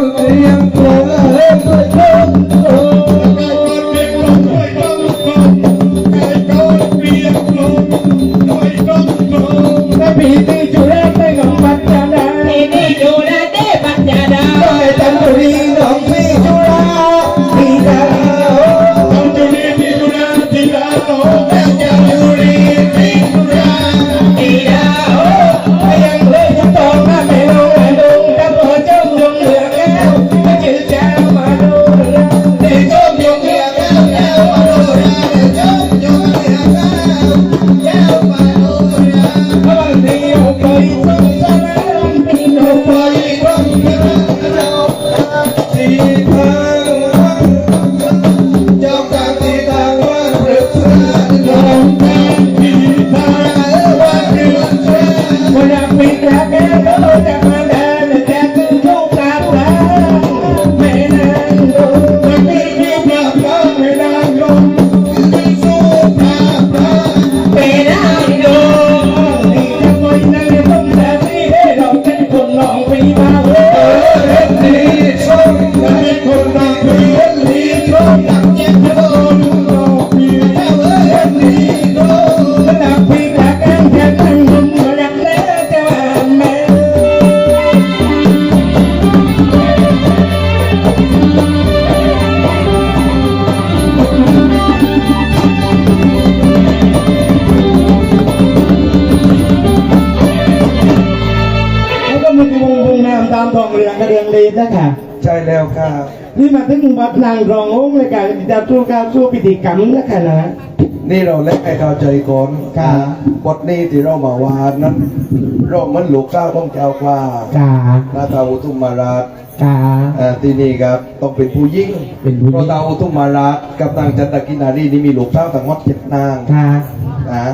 ก่ นี่มาถึงวัดนางรองโอ้งเลยค่ะจะสู้ก้าวสู้พิธีกรรมนะค่ะนะนี่เราเล็กให้เข้าใจก่อนครับบทนี้ที่เรามาวานนั้นเราเหมือนลูกเจ้าของเจ้ากล้าจ้าพระตาอุทุมมาราชจ้าเอ่อที่นี่ครับต้องเป็นผู้ยิ่งเป็นผู้หญิงพระตาอุทุมมาราชกับนางจันตกินารีนี่มีลูกเจ้าทั้งหมดเจ็ดนางค่ะนะ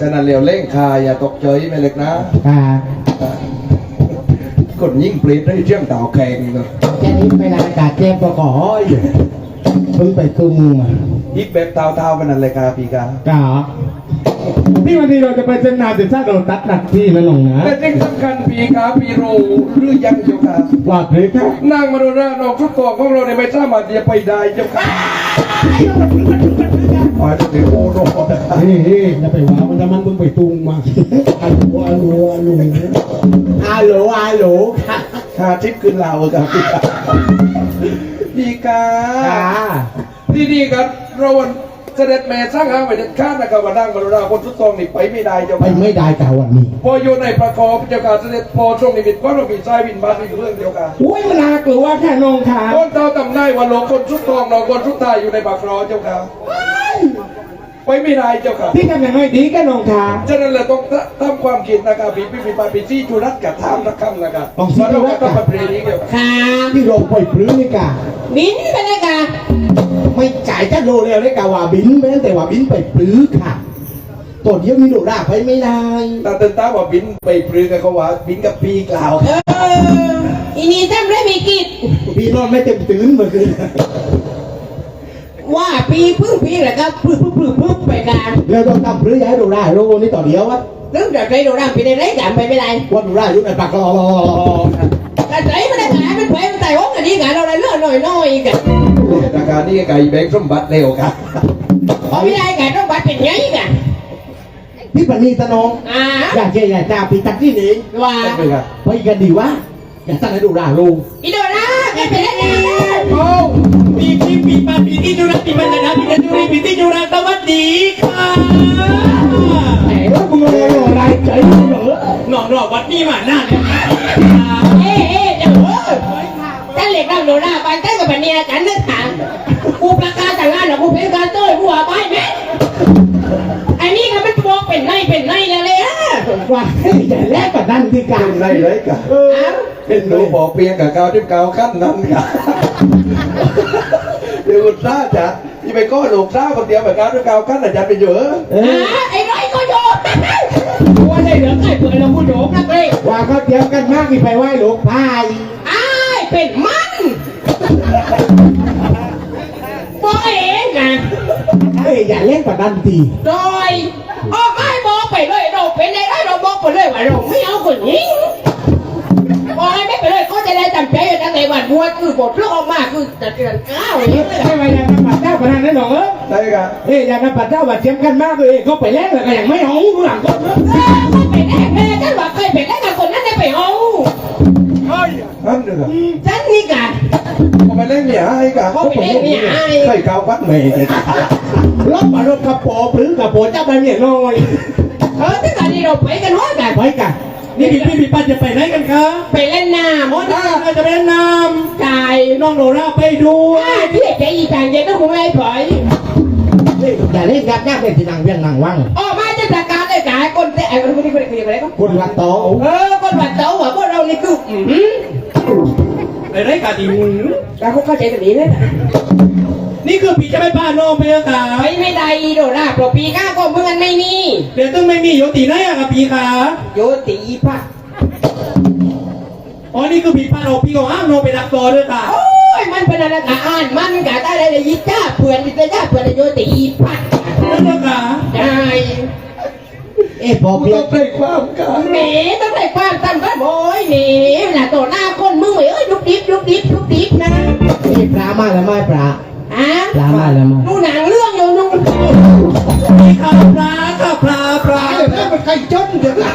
ฉะนั้นเร็วเล่งคาอย่าตกใจไม่เล็กนะค่ะอะคนยิ่งเปลี่ยนได้เชื่อมต่อแข่งเลย แค่นี้ไม่นานกาเจ็บก็ขออยู่เพิ่งไปคือมือมายิกแบบเท้าๆมันนั่นเลยครับพี่กาจ้าที่วันนี้เราจะไปเส้นนาติดชาติเราตัดหนักที่นะหนงนะแต่ที่สำคัญพี่กาพี่รู้หรือยังเจ้าค่ะว่าหรือครับนางมโนราน้องทุกตัวของเราเนี่ยไม่สามารถที่จะไปได้เจ้าค่ะอ๋อจะถือโอ้โหนี่นี่อย่าไปว่ามันจะมันเพิ่งไปตุงมาอัลโหลอัลโหลอัลโหลอัลโหลอัลโหล คาทิพย์ขึ้นลาวครับพี่กาพี่กาจ้าที่นี่ครับเราวันเสด็จแม่สร้างหางไว้เด็ดขาดนะครับว่านั่งมโนราคนทุกตองนี่ไปไม่ได้เจ้าไปค่ะไม่ได้กาวันนี้พออยู่ในประกอบเจ้าค่ะเสด็จพอช่วงนิมิตว่าเรามีใจวินบาทอีกเรื่องเดียวกันอุ้ยมันน่ากลัวแค่นงขาคนเจ้าตำได้ว่าโลงคนชุดทองนองคนชุดตายอยู่ในปากรอเจ้าค่ะ ไปไม่ได้เจ้าค่ะพี่ทำยังไงดีแค่นงขาฉะนั้นเราต้องทำความคิดนะครับปีปีปีปาปีซี่จุรัตกับทามนักคำนะครับว่าเราก็ต้องมาเปลี่ยนนี้เดียวค่ะที่ลงปล่อยปลื้มนี่กาบินไปเลยค่ะไม่จ่ายจะโลแล้วได้กาว่าบินแม้แต่ว่าบินไปปลื้มค่ะตัวเดียวมีโลด่าไปไม่ได้ตาเตินตาว่าบินไปปลือกันเขาว่าบินกับปีกล่าวเอออีนี่ทำไรมีกิจพี่นอนไม่เต็มตื่นเมื่อคืน ว่าปีพึ่งปีแล้วก็พึ่งพึ่งพึ่งพึ่งไปกันแล้วต้องทำปลื้มย้ายโลด่าโลนี่ต่อเดียววะเรื่องจากใจโดนร่างไปในไรกันไปไม่ได้วันโลด่าอยู่ในปากรอรอรอรอแต่ใจไม่ได้ขายเป็นไปมันแต่ห้องกันนี้กันเราได้เลื่อนหน่อยหน่อยกันราคานี่ไก่แบงค์สมบัติเร็วครับพอไม่ได้กันต้องบัตรเป็นไงกันพี่ปณีตะนงอ่าอยากเจอยากจ่าปีตักที่นี่ว่าไปครับไปกันดีวะอย่าตั้งให้ดูด่าโลอีโดนะแกเป็นอะไร โอ้ปีปีปีมาปีที่จุฬาปีมันนะปีที่จุฬาปีที่จุฬาสวัสดีค่ะแต่ว่ามึงโลโลไรใจเหรอหนอนรอวัดนี่มาหน้าเนี่ยเอ๊ะเอ๊ะเดี๋ยวถ้าเหล็กเราโนร่าไปถ้ากับปนีกันนึกถามกูประกาศแต่งงานหรอกูเป็นการเต้ยกูว่าไปไหมไอ้นี่ก็มันบอกเป็นไงเป็นไงเลยเลยอะว่าอย่าแลกกับนั่นที่การไรเลยกัน เออเป็นหนูบอกเพียงกับเกาที่เกาขั้นนั้นกันเดี๋ยวคุณทราบจ้ะที่ไปก้อลูกทราบคนเดียวแบบเกาที่เกาขั้นอาจารย์ไปเยอะเออะอไอ้ไรก็โยนกูว่าได้เหลือไก่เปิดเราพูดโยกนักเลยว่าเขาเตรียมกันมากที่ไปไหว้หลวงพ่ายอ้ายเป็นมันบอกเองนะเอ้ยอย่าเล่นกับนั่นทีโดยออกไม่บอกไปเลยเราเป็นได้เราบอกไปเลยว่าเราไม่เอาคนนี้บอก ให้ไม่ไปเลยเขาจะได้จำใจตั้งแต่วันบวชคือบทเรื่องออกมาคือจะเดือนเก้าอย่างนี้ไม่มย่างนั้นปัดเจ้าพนันนั่นหรอกเออได้กันเอ้ยย่างนั้นปัดเจ้าบาดเจ็บกันมากเลยเขาไปแลกแล้วก็ยังไม่เอาหลังก็เนอะไปแลกแม่ฉันว่าเคยไปแลกกับคนนั้นได้ไปเอานั่นเด้อฉันนี่กันเขาไปเล่นเนี่ยไอ้กันเขาไปเล่นเนี่ยไอ้ใส่กาววัดเมย์รถมารถกระโปรงหรือกระโปรงเจ้าไปเนี่ยน้อยเออที่กันนี่เราไปกันว่ากันไปกัน นี่พี่พี่พี่ปันจะไปไหนกันคะไปเล่นน้ำอ๋อน้าเราจะไปเล่นน้กายำน้องโนราไปด้วยอ่าที่ใจอีจางเย็นต้องคงไม่ปล่อยอย่าเล่นยับยับเป็นที่นั่งเวียงนั่งว่างออกมาจะประกาศได้กายคนแต่ไอ้คนนี้คนนี้คนนี้คนนี้คนรักโตเออคนวัดเต้าว่าพวกเรานี่คืออืมไปไหนกันดีแล้วเขาเข้าใจแบบนี้เลยนะ นี่คือพี่จะไม่พาน้องไปเหรอคะไปไม่ได้โดราปลปีก้าก็เมื่อกันไม่มีเดี๋ยวต้องไม่มีโยตีไหนอะครับพี่คะโยติพักอ๋อนี่คือพี่พาเราพี่ก็อ้างน้องไปรักต่อด้วยค่ะโอ้ยมันเป็นอะไรกะอ่านมันกะได้เลยยิจ้าเพื่อนยิจ้าเพื่อนโยติพักนั่นนะคะใช่เอ้พอกูเพียต้องงได้ความกันหนีต้องได้ความตั้งก็โอยหนีเวลาต่อหน้าคนมึงเอ้ยยุบดิบยุบดิบยุบดิบนะเอ้ปลามาแล้วไม่ปลาอะป ลามาแล้วมาดูหนังเรื่องอยู่นู่นพี่ค่ะปลาค่ะปลาปลาไอ้แม่มันใครจนเดี๋ยวกัน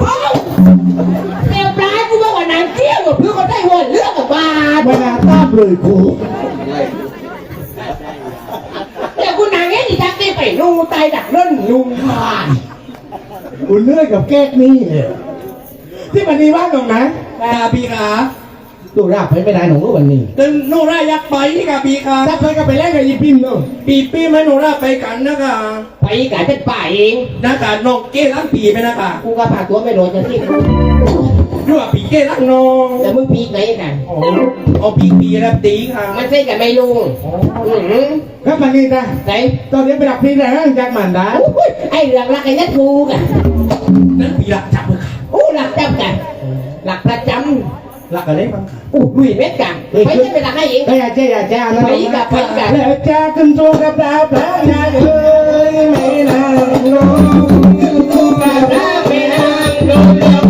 โอ้ยเดี๋ยวปลายกูบอกว่าหนังเที่ยวกับเพื่อนได้หัวเรื่องกับบาทไม่น่าตาเลือยกูแต่คุณนางเงี้ยดิฉันได้ไปนู่นตายดักเล่นลุงผ่านกูเหนื่อยกับแก๊กนี่ที่มันดีว่างตรงนั้นค่พี่ค่ะ ตูราบไปไม่ได้หนูวันนี้แต่โนราอยากไปค่ะพี่ค่ะถ้าเคยก็ไปแลกกับยีพิมพ์เนาะปีปีไม่โนราไปกันนะคะไปกับฉันป่าเองนะคะน้องเก้ล้างปีไปนะคะกูก็พาตัวไม่โดนจะที่ด้วยว่าปีเก้ล้างน้องแต่มึงพีกไหนกันอ๋อเอาปีปีแล้วตีค่ะมันใช่กับไม่ลุงอืมครับมันนี่นะไหนตอนนี้ไปดักพี่แรงจากมันได้โอ้ยไอ้หลักหลักไอ้ยัดทูกันนั่นปีหลักจับเลยค่ะโอ้หลักจำกันหลักประจ หลักอะไรบ้างค่ะำอู้ลุยเม็ดกันไปจะเป็นหลักให้เองก็อย่าเจ๊อย่าจ้านะไปกับไปกับแล้วจ้าขึ้นตัวกับดาวพระยาเอ้ยไม่นานลงกูกราบลาไปนางโดนเลือ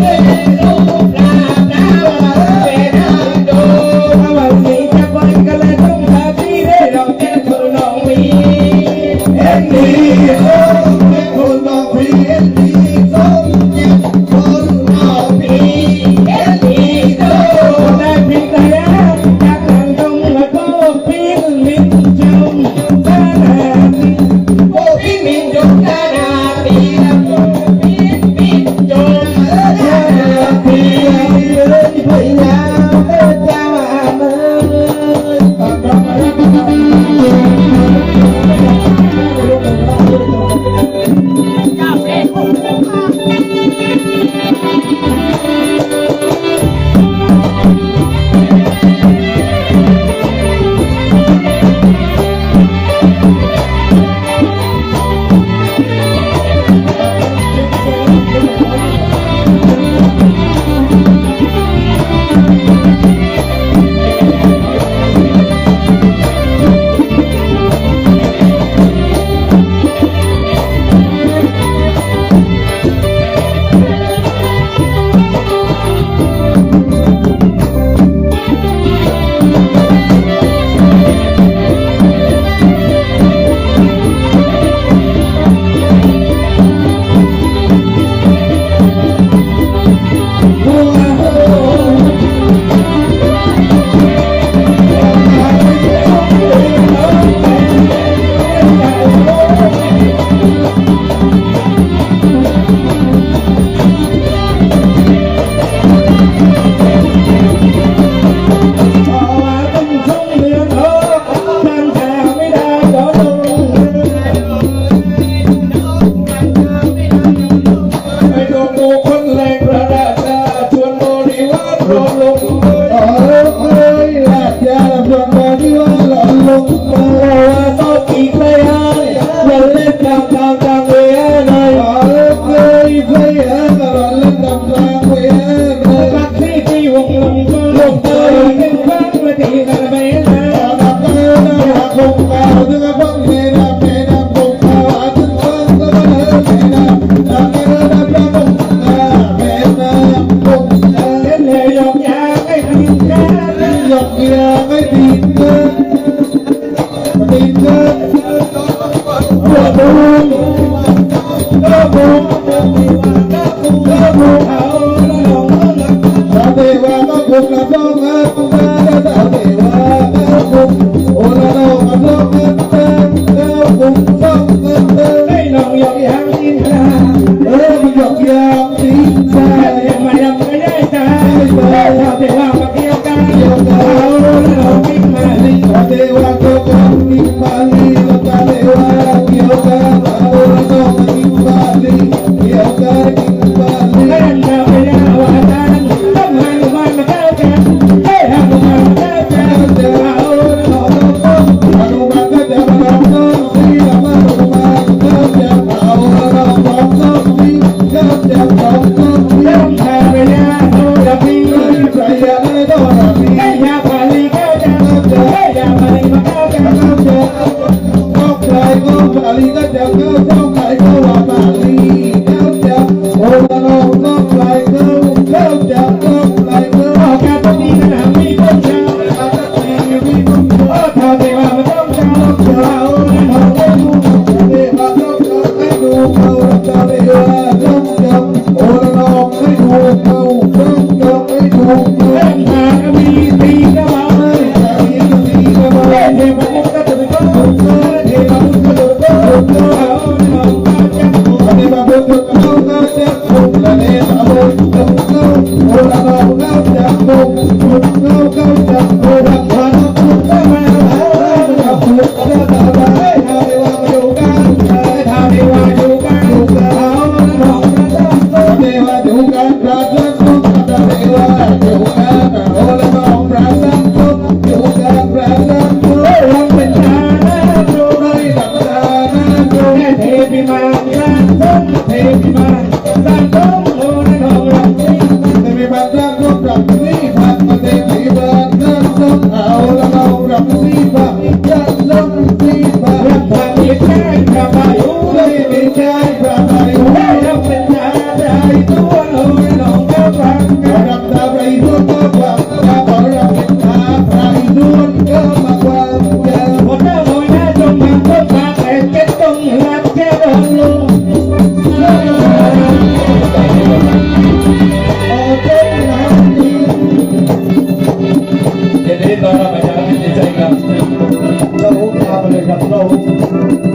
the flow.